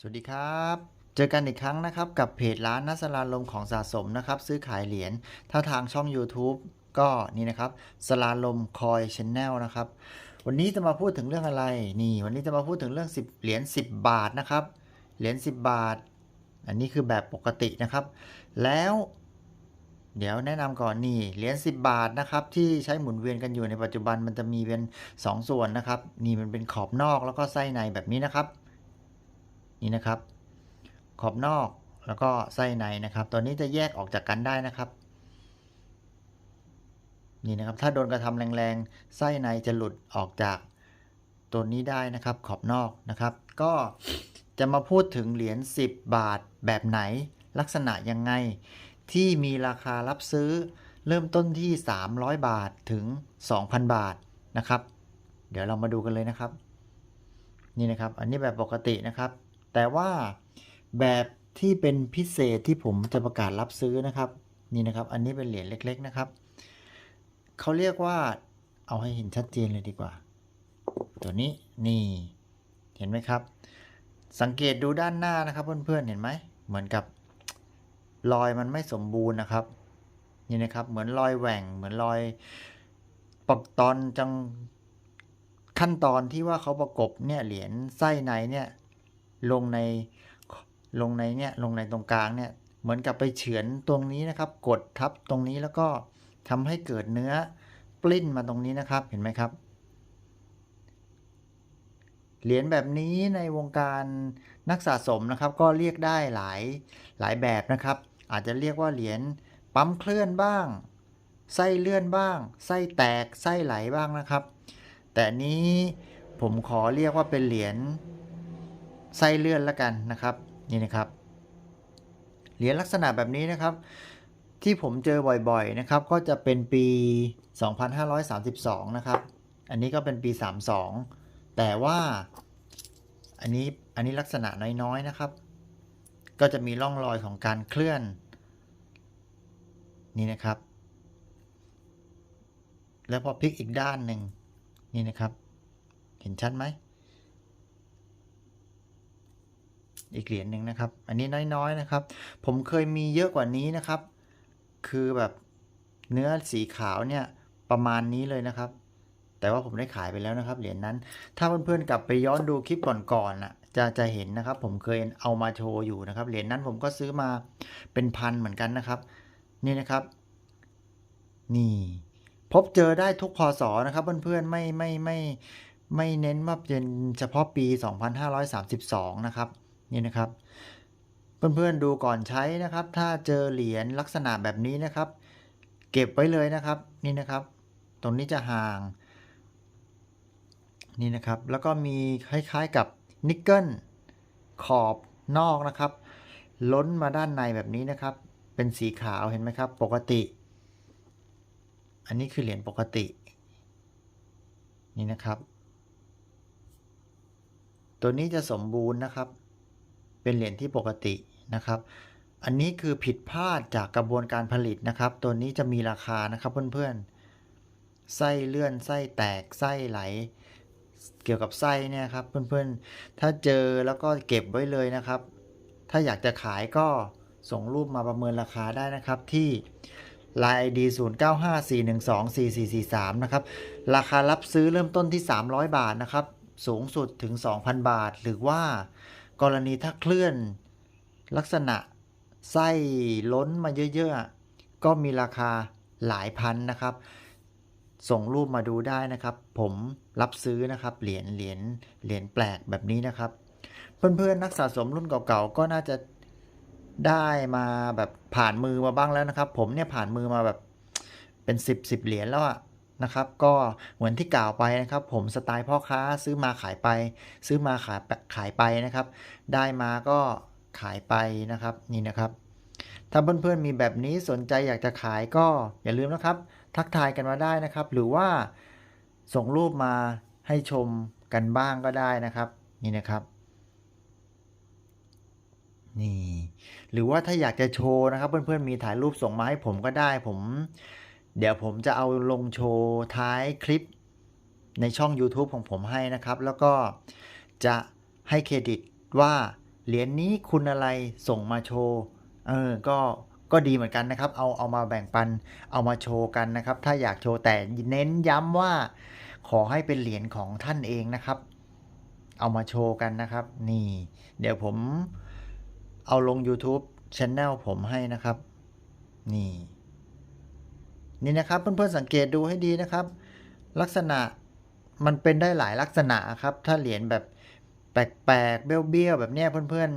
สวัสดีครับ เจอกันอีกครั้งนะครับกับเพจร้านนัสลาลมของสะสมนะครับซื้อขายเหรียญถ้าทางช่อง YouTube ก็นี่นะครับสลาลมคอยชแนลนะครับวันนี้จะมาพูดถึงเรื่องอะไรนี่ วันนี้จะมาพูดถึงเรื่อง 10 เหรียญ10 บาทนะครับเหรียญ10 บาท อันนี้คือแบบปกตินะครับ แล้ว เดี๋ยวแนะนำก่อนนี่เหรียญ10 บาทนะครับที่ใช้หมุนเวียนกันอยู่ในปัจจุบันมันจะมีเป็น2ส่วนนะครับนี่มันเป็นขอบนอกแล้วก็ไส้ในแบบนี้นะครับ นี่นะครับ ขอบนอกแล้วก็ไส้ในนะครับ ตัวนี้จะแยกออกจากกันได้นะครับ นี่นะครับ ถ้าโดนกระทำแรงๆ ไส้ในจะหลุดออกจากตัวนี้ได้นะครับ ขอบนอกนะครับ ก็จะมาพูดถึงเหรียญ10 บาทแบบไหนลักษณะยังไง ที่มีราคารับซื้อเริ่มต้นที่ 300 บาทถึง 2,000 บาทนะครับ เดี๋ยวเรามาดูกันเลยนะครับ นี่นะครับ อันนี้แบบปกตินะครับ แต่ว่าแบบที่เป็นพิเศษที่ผมจะประกาศรับซื้อนะครับ นี่นะครับ อันนี้เป็นเหรียญเล็ก ๆ นะครับเขาเรียกว่าเอาให้เห็นชัดเจนเลยดีกว่า ตัวนี้นี่เห็นไหมครับ สังเกตดูด้านหน้านะครับ เพื่อนๆเห็นไหมเหมือนกับรอยมันไม่สมบูรณ์นะครับนี่นะครับ เหมือนรอยแหว่งเหมือนรอยปกตอนจังขั้นตอนที่ว่าเขาประกบเนี่ยเหรียญไส้ในเนี่ย ลงในลงในเนี่ยลงในตรงกลางเนี่ยเหมือนกับไปเฉือนตรงนี้นะครับ กดทับตรงนี้แล้วก็ทำให้เกิดเนื้อปลิ้นมาตรงนี้นะครับเห็นไหมครับเหรียญแบบนี้ในวงการนักสะสมนะครับ ก็เรียกได้หลายหลายแบบนะครับ อาจจะเรียกว่าเหรียญปั๊มเคลื่อนบ้าง ไส้เลื่อนบ้าง ไส้แตกไส้ไหลบ้างนะครับ แต่นี้ผมขอเรียกว่าเป็นเหรียญ ไส้เลื่อนแล้วกันนะครับนี่นะครับเหรียญลักษณะแบบนี้นะครับ ที่ผมเจอบ่อยๆนะครับ ก็จะเป็นปี 2532 นะครับ อันนี้ก็เป็นปี 32 แต่ว่าอันนี้อันนี้ลักษณะน้อยๆนะครับ ก็จะมีร่องรอยของการเคลื่อนนี่นะครับ แล้วพอพลิกอีกด้านหนึ่งนี่นะครับ เห็นชัดไหม อีกเหรียญหนึ่งนะครับ อันนี้น้อยๆนะครับ ผมเคยมีเยอะกว่านี้นะครับ คือแบบเนื้อสีขาวเนี่ยประมาณนี้เลยนะครับ แต่ว่าผมได้ขายไปแล้วนะครับเหรียญนั้น ถ้าเพื่อนๆกลับไปย้อนดูคลิปก่อนๆน่ะจะจะเห็นนะครับ ผมเคยเอามาโชว์อยู่นะครับเหรียญนั้นผมก็ซื้อมาเป็นพันเหมือนกันนะครับ นี่นะครับ นี่ พบเจอได้ทุกพศนะครับ เพื่อนๆไม่ไม่ไม่ไม่เน้นว่าเป็นเฉพาะปี 2532 นะครับ นี่นะครับ เพื่อนๆดูก่อนใช้นะครับ ถ้าเจอเหรียญลักษณะแบบนี้นะครับ เก็บไว้เลยนะครับนี่นะครับ ตรงนี้จะห่าง นี่นะครับ แล้วก็มีคล้ายๆกับนิกเกิลขอบนอกนะครับ ล้นมาด้านในแบบนี้นะครับ เป็นสีขาวเห็นไหมครับ ปกติ อันนี้คือเหรียญปกติ นี่นะครับ ตัวนี้จะสมบูรณ์นะครับ เป็นเหรียญที่ปกตินะครับ อันนี้คือผิดพลาดจากกระบวนการผลิตนะครับ ตัวนี้จะมีราคานะครับเพื่อนๆ ไส้เลื่อนไส้แตกไส้ไหล เกี่ยวกับไส้เนี่ยครับเพื่อนๆ ถ้าเจอแล้วก็เก็บไว้เลยนะครับ ถ้าอยากจะขายก็ส่งรูปมาประเมินราคาได้นะครับที่ Line ID 0954124443 นะครับ ราคารับซื้อเริ่มต้นที่ 300 บาทนะครับ สูงสุดถึง 2,000 บาท หรือว่า กรณีถ้าเคลื่อนลักษณะไส้ล้นมาเยอะๆ ก็มีราคาหลายพันนะครับ ส่งรูปมาดูได้นะครับ ผมรับซื้อนะครับ เหรียญเหรียญเหรียญแปลกแบบนี้นะครับ เพื่อนๆนักสะสมรุ่นเก่าๆ ก็น่าจะได้มาแบบผ่านมือมาบ้างแล้วนะครับ ผมเนี่ยผ่านมือมาแบบเป็น10 10เหรียญแล้วอะ นะครับก็เหมือนที่กล่าวไปนะครับ ผมสไตล์พ่อค้าซื้อมาขายไป ซื้อมาขายขายไปนะครับ ได้มาก็ขายไปนะครับนี่นะครับ ถ้าเพื่อนๆมีแบบนี้สนใจอยากจะขายก็อย่าลืมนะครับ ทักทายกันมาได้นะครับ หรือว่าส่งรูปมาให้ชมกันบ้างก็ได้นะครับนี่นะครับนี่หรือว่าถ้าอยากจะโชว์นะครับ เพื่อนๆมีถ่ายรูปส่งมาให้ผมก็ได้ผม เดี๋ยวผมจะเอาลงโชว์ท้ายคลิปในช่อง YouTube ของผมให้นะครับ แล้วก็จะให้เครดิตว่าเหรียญนี้คุณอะไรส่งมาโชว์ เออ ก็ก็ดีเหมือนกันนะครับ เอาเอามาแบ่งปัน เอามาโชว์กันนะครับ ถ้าอยากโชว์แต่เน้นย้ำว่า ขอให้เป็นเหรียญของท่านเองนะครับ เอามาโชว์กันนะครับ นี่ เดี๋ยวผมเอาลง YouTube Channel ผมให้นะครับ นี่ นี่นะครับเพื่อนๆสังเกตดูให้ดีนะครับ ลักษณะมันเป็นได้หลายลักษณะครับ ถ้าเหรียญแบบแปลกๆเบี้ยวๆแบบเนี้ยเพื่อน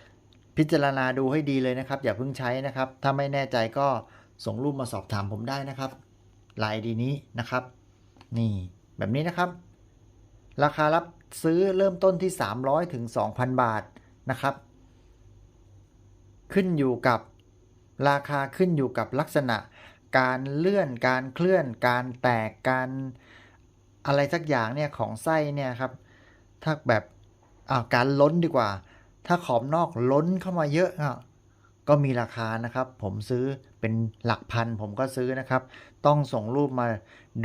ๆ พิจารณาดูให้ดีเลยนะครับ อย่าเพิ่งใช้นะครับ ถ้าไม่แน่ใจก็ส่งรูปมาสอบถามผมได้นะครับลายดีนี้นะครับ นี่แบบนี้นะครับ ราคารับซื้อเริ่มต้นที่ 300ถึง2,000 บาทนะครับ ขึ้นอยู่กับราคาขึ้นอยู่กับลักษณะ การเลื่อนการเคลื่อน การแตกการอะไรสักอย่างเนี่ยของไส้เนี่ยครับถ้าแบบอาการล้นดีกว่า ถ้าขอบนอกล้นเข้ามาเยอะก็มีราคานะครับ ผมซื้อเป็นหลักพันผมก็ซื้อนะครับ ต้องส่งรูปมา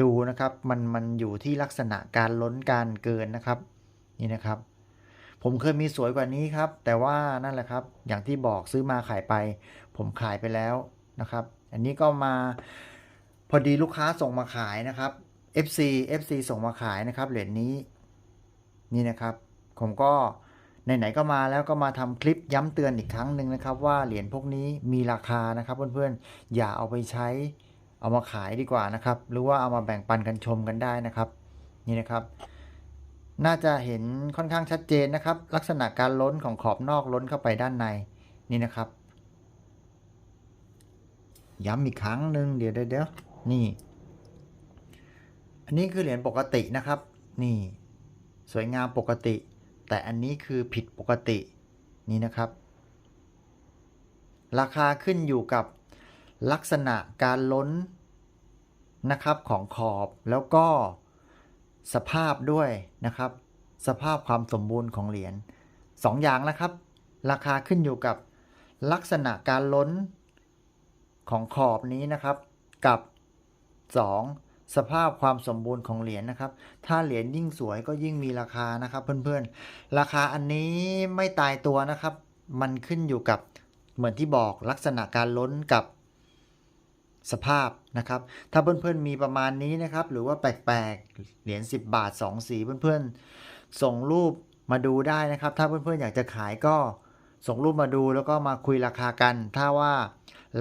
ดูนะครับ มันมันอยู่ที่ลักษณะการล้นการเกินนะครับ นี่นะครับ ผมเคยมีสวยกว่านี้ครับ แต่ว่านั่นแหละครับ อย่างที่บอกซื้อมาขายไป ผมขายไปแล้วนะครับ อันนี้ก็มาพอดีลูกค้าส่งมาขายนะครับ FC FC ส่งมาขายนะครับเหรียญนี้นี่นะครับ ผมก็ไหนๆก็มาแล้วก็มาทำคลิปย้ำเตือนอีกครั้งหนึ่งนะครับ ว่าเหรียญพวกนี้มีราคานะครับ เพื่อนๆอย่าเอาไปใช้เอามาขายดีกว่านะครับ หรือว่าเอามาแบ่งปันกันชมกันได้นะครับ นี่นะครับ น่าจะเห็นค่อนข้างชัดเจนนะครับ ลักษณะการล้นของขอบนอกล้นเข้าไปด้านในนี่นะครับ ย้ำอีกครั้งหนึ่งเดี๋ยวเดี๋ยวนี่ อันนี้คือเหรียญปกตินะครับ นี่ สวยงามปกติ แต่อันนี้คือผิดปกตินี่นะครับ ราคาขึ้นอยู่กับลักษณะการล้นนะครับของขอบแล้วก็สภาพด้วยนะครับ สภาพความสมบูรณ์ของเหรียญสองอย่างนะครับ ราคาขึ้นอยู่กับลักษณะการล้น ของขอบนี้นะครับ กับ 2. สภาพความสมบูรณ์ของเหรียญนะครับ ถ้าเหรียญยิ่งสวยก็ยิ่งมีราคานะครับ เพื่อนๆ ราคาอันนี้ไม่ตายตัวนะครับ มันขึ้นอยู่กับเหมือนที่บอกลักษณะการล้นกับสภาพนะครับ ถ้าเพื่อนๆมีประมาณนี้นะครับ หรือว่าแปลกๆ เหรียญ10 บาท 2 สีเพื่อนๆ ส่งรูปมาดูได้นะครับ ถ้าเพื่อนๆอยากจะขายก็ส่งรูปมาดูแล้วก็มาคุยราคากัน ถ้าว่า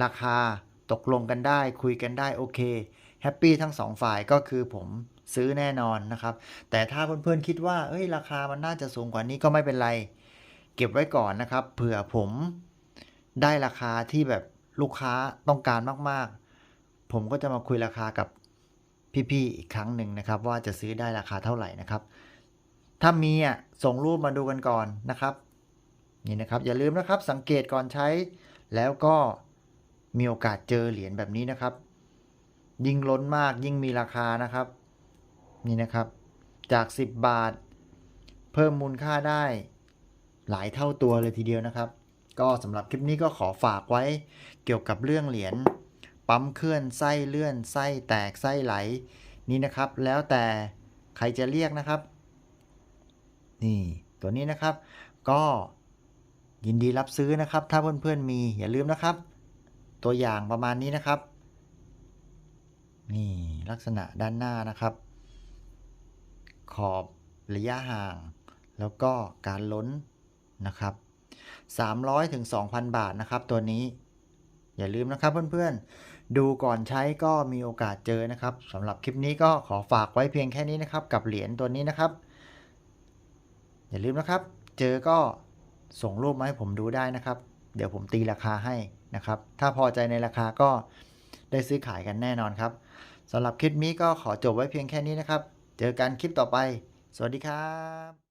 ราคาตกลงกันได้คุยกันได้โอเคแฮปปี้ทั้งสองฝ่ายก็คือผมซื้อแน่นอนนะครับ แต่ถ้าเพื่อนๆคิดว่าเอ้ยราคามันน่าจะสูงกว่านี้ก็ไม่เป็นไร เก็บไว้ก่อนนะครับ เผื่อผมได้ราคาที่แบบลูกค้าต้องการมากๆ ผมก็จะมาคุยราคากับพี่ๆอีกครั้งหนึ่งนะครับ ว่าจะซื้อได้ราคาเท่าไหร่นะครับ ถ้ามีอะส่งรูปมาดูกันก่อนนะครับ นี่นะครับ อย่าลืมนะครับสังเกตก่อนใช้แล้วก็ มีโอกาสเจอเหรียญแบบนี้นะครับ ยิ่งล้นมากยิ่งมีราคานะครับ นี่นะครับ จาก 10 บาท เพิ่มมูลค่าได้หลายเท่าตัวเลยทีเดียวนะครับ ก็สำหรับคลิปนี้ก็ขอฝากไว้เกี่ยวกับเรื่องเหรียญปั๊มเคลื่อนไส้เลื่อนไส้แตกไส้ไหลนี่นะครับ แล้วแต่ใครจะเรียกนะครับ นี่ตัวนี้นะครับ ก็ยินดีรับซื้อนะครับ ถ้าเพื่อนๆมีอย่าลืมนะครับ ตัวอย่างประมาณนี้นะครับ นี่ลักษณะด้านหน้านะครับ ขอบระยะห่าง แล้วก็การล้นนะครับ 300ถึง2,000 บาทนะครับ ตัวนี้ อย่าลืมนะครับเพื่อนๆ ดูก่อนใช้ก็มีโอกาสเจอนะครับสำหรับคลิปนี้ก็ขอฝากไว้เพียงแค่นี้นะครับ กับเหรียญตัวนี้นะครับ อย่าลืมนะครับ เจอก็ส่งรูปมาให้ผมดูได้นะครับ เดี๋ยวผมตีราคาให้ นะครับ ถ้าพอใจในราคาก็ได้ซื้อขายกันแน่นอนครับสำหรับคลิปนี้ก็ขอจบไว้เพียงแค่นี้นะครับ เจอกันคลิปต่อไป สวัสดีครับ